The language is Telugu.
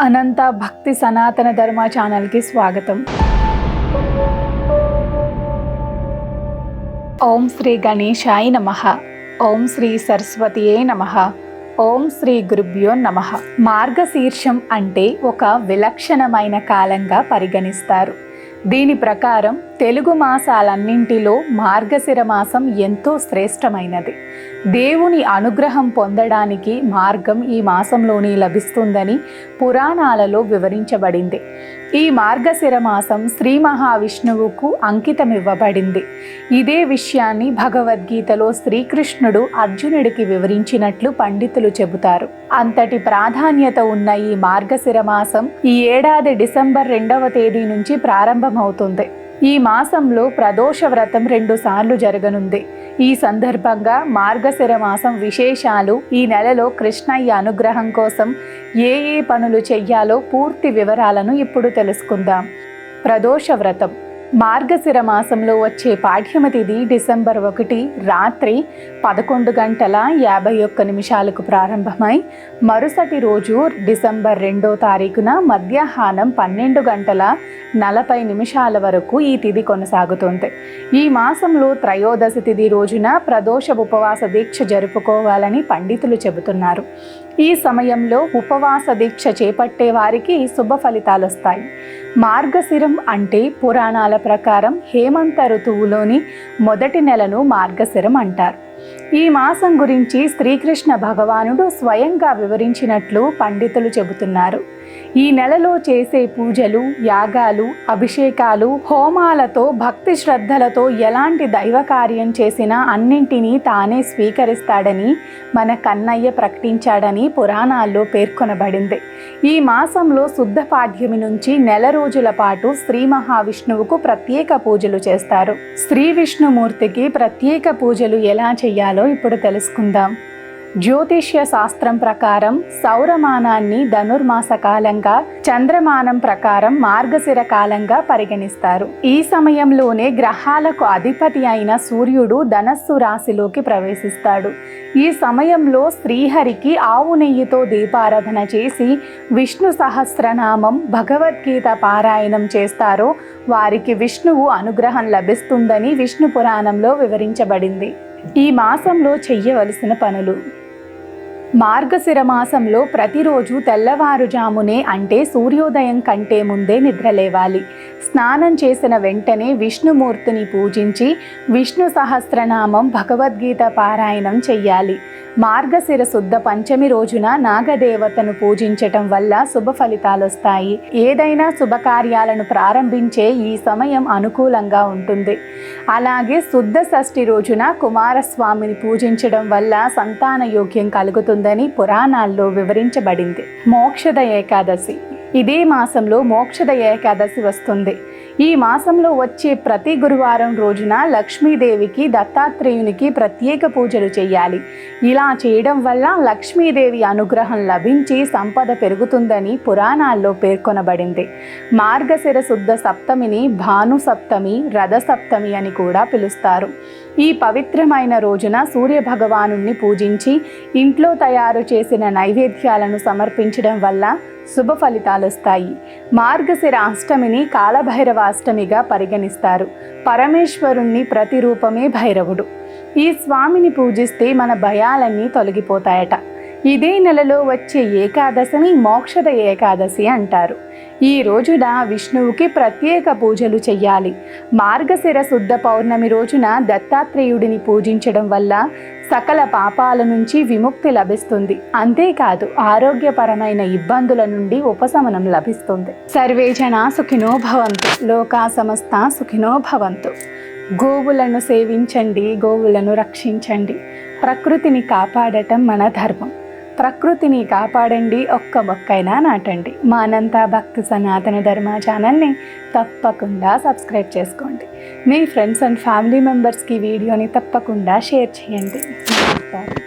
అనంత భక్తి సనాతన ధర్మ ఛానల్కి స్వాగతం. ఓం శ్రీ గణేశాయ నమ. ఓం శ్రీ సరస్వతియే నమ. ఓం శ్రీ గురుభ్యో నమ. మార్గశీర్షం అంటే ఒక విలక్షణమైన కాలంగా పరిగణిస్తారు. దీని ప్రకారం తెలుగు మాసాలన్నింటిలో మార్గశిర మాసం ఎంతో శ్రేష్టమైనది. దేవుని అనుగ్రహం పొందడానికి మార్గం ఈ మాసంలోనే లభిస్తుందని పురాణాలలో వివరించబడింది. ఈ మార్గశిర మాసం శ్రీ మహావిష్ణువుకు అంకితమివ్వబడింది. ఇదే విషయాన్ని భగవద్గీతలో శ్రీకృష్ణుడు అర్జునుడికి వివరించినట్లు పండితులు చెబుతారు. అంతటి ప్రాధాన్యత ఉన్న ఈ మార్గశిర మాసం ఈ ఏడాది డిసెంబర్ రెండవ తేదీ నుంచి ప్రారంభమవుతుంది. ఈ మాసంలో ప్రదోష వ్రతం రెండు సార్లు జరగనుంది. ఈ సందర్భంగా మార్గశిర మాసం విశేషాలు ఈ నెలలో కృష్ణయ్య అనుగ్రహం కోసం ఏ ఏ పనులు చెయ్యాలో పూర్తి వివరాలను ఇప్పుడు తెలుసుకుందాం. ప్రదోష వ్రతం మార్గశిర మాసంలో వచ్చే పాఠ్యమ తిథి డిసెంబర్ ఒకటి రాత్రి పదకొండు గంటల యాభై ఒక్క నిమిషాలకు ప్రారంభమై మరుసటి రోజు డిసెంబర్ రెండో తారీఖున మధ్యాహ్నం పన్నెండు గంటల నలభై నిమిషాల వరకు ఈ తిథి కొనసాగుతుంది. ఈ మాసంలో త్రయోదశ తిథి రోజున ప్రదోష ఉపవాస దీక్ష జరుపుకోవాలని పండితులు చెబుతున్నారు. ఈ సమయంలో ఉపవాస దీక్ష చేపట్టే వారికి శుభ ఫలితాలు వస్తాయి మార్గశిరం అంటే పురాణాల ప్రకారం హేమంత ఋతువులోని మొదటి నెలను మార్గశిరం అంటారు. ఈ మాసం గురించి శ్రీకృష్ణ భగవానుడు స్వయంగా వివరించినట్లు పండితులు చెబుతున్నారు. ఈ నెలలో చేసే పూజలు యాగాలు అభిషేకాలు హోమాలతో భక్తి శ్రద్ధలతో ఎలాంటి దైవ కార్యం చేసినా అన్నింటినీ తానే స్వీకరిస్తాడని మన కన్నయ్య ప్రకటించాడని పురాణాల్లో పేర్కొనబడింది. ఈ మాసంలో శుద్ధ పాఠ్యమి నుంచి నెల రోజుల పాటు శ్రీ మహావిష్ణువుకు ప్రత్యేక పూజలు చేస్తారు. శ్రీ విష్ణుమూర్తికి ప్రత్యేక పూజలు ఎలా చేయాలో ఇప్పుడు తెలుసుకుందాం. జ్యోతిష్య శాస్త్రం ప్రకారం సౌరమానాన్ని ధనుర్మాస కాలంగా చంద్రమానం ప్రకారం మార్గశిర కాలంగా పరిగణిస్తారు. ఈ సమయంలోనే గ్రహాలకు అధిపతి అయిన సూర్యుడు ధనస్సు రాశిలోకి ప్రవేశిస్తాడు. ఈ సమయంలో శ్రీహరికి ఆవు నెయ్యితో దీపారాధన చేసి విష్ణు సహస్రనామం భగవద్గీత పారాయణం చేస్తారో వారికి విష్ణువు అనుగ్రహం లభిస్తుందని విష్ణు పురాణంలో వివరించబడింది. ఈ మాసంలో చెయ్యవలసిన పనులు. మార్గశిర మాసంలో ప్రతిరోజు తెల్లవారుజామునే అంటే సూర్యోదయం కంటే ముందే నిద్రలేవాలి. స్నానం చేసిన వెంటనే విష్ణుమూర్తిని పూజించి విష్ణు సహస్రనామం భగవద్గీత పారాయణం చెయ్యాలి. మార్గశిర శుద్ధ పంచమి రోజున నాగదేవతను పూజించటం వల్ల శుభ ఫలితాలు వస్తాయి ఏదైనా శుభకార్యాలను ప్రారంభించే ఈ సమయం అనుకూలంగా ఉంటుంది. అలాగే శుద్ధ షష్ఠి రోజున కుమారస్వామిని పూజించడం వల్ల సంతాన యోగ్యం కలుగుతుందని పురాణాల్లో వివరించబడింది. మోక్షద ఏకాదశి. ఇదే మాసంలో మోక్షద ఏకాదశి వస్తుంది. ఈ మాసంలో వచ్చే ప్రతి గురువారం రోజున లక్ష్మీదేవికి దత్తాత్రేయునికి ప్రత్యేక పూజలు చేయాలి ఇలా చేయడం వల్ల లక్ష్మీదేవి అనుగ్రహం లభించి సంపద పెరుగుతుందని పురాణాల్లో పేర్కొనబడింది. మార్గశిర శుద్ధ సప్తమిని భాను సప్తమి రథ సప్తమి అని కూడా పిలుస్తారు. ఈ పవిత్రమైన రోజున సూర్య భగవానుణ్ణి పూజించి ఇంట్లో తయారు చేసిన నైవేద్యాలను సమర్పించడం వల్ల శుభ ఫలితాలొస్తాయి మార్గశిర అష్టమిని కాలభైరవ అష్టమిగా పరిగణిస్తారు. పరమేశ్వరుణ్ణి ప్రతిరూపమే భైరవుడు. ఈ స్వామిని పూజిస్తే మన భయాలన్నీ తొలగిపోతాయట. ఇదే నెలలో వచ్చే ఏకాదశిని మోక్షద ఏకాదశి అంటారు. ఈ రోజున విష్ణువుకి ప్రత్యేక పూజలు చెయ్యాలి. మార్గశిర శుద్ధ పౌర్ణమి రోజున దత్తాత్రేయుడిని పూజించడం వల్ల సకల పాపాల నుంచి విముక్తి లభిస్తుంది. అంతేకాదు ఆరోగ్యపరమైన ఇబ్బందుల నుండి ఉపశమనం లభిస్తుంది. సర్వే జన సుఖినో భవంతు. లోకా సమస్త సుఖినో భవంతు. గోవులను సేవించండి గోవులను రక్షించండి. ప్రకృతిని కాపాడటం మన ధర్మం. ప్రకృతిని కాపాడండి ఒక్క మొక్కైనా నాటండి. మానంతా భక్తి సనాతన ధర్మ ఛానల్ని తప్పకుండా సబ్స్క్రైబ్ చేసుకోండి. మీ ఫ్రెండ్స్ అండ్ ఫ్యామిలీ మెంబర్స్కి వీడియోని తప్పకుండా షేర్ చేయండి. నమస్కారం.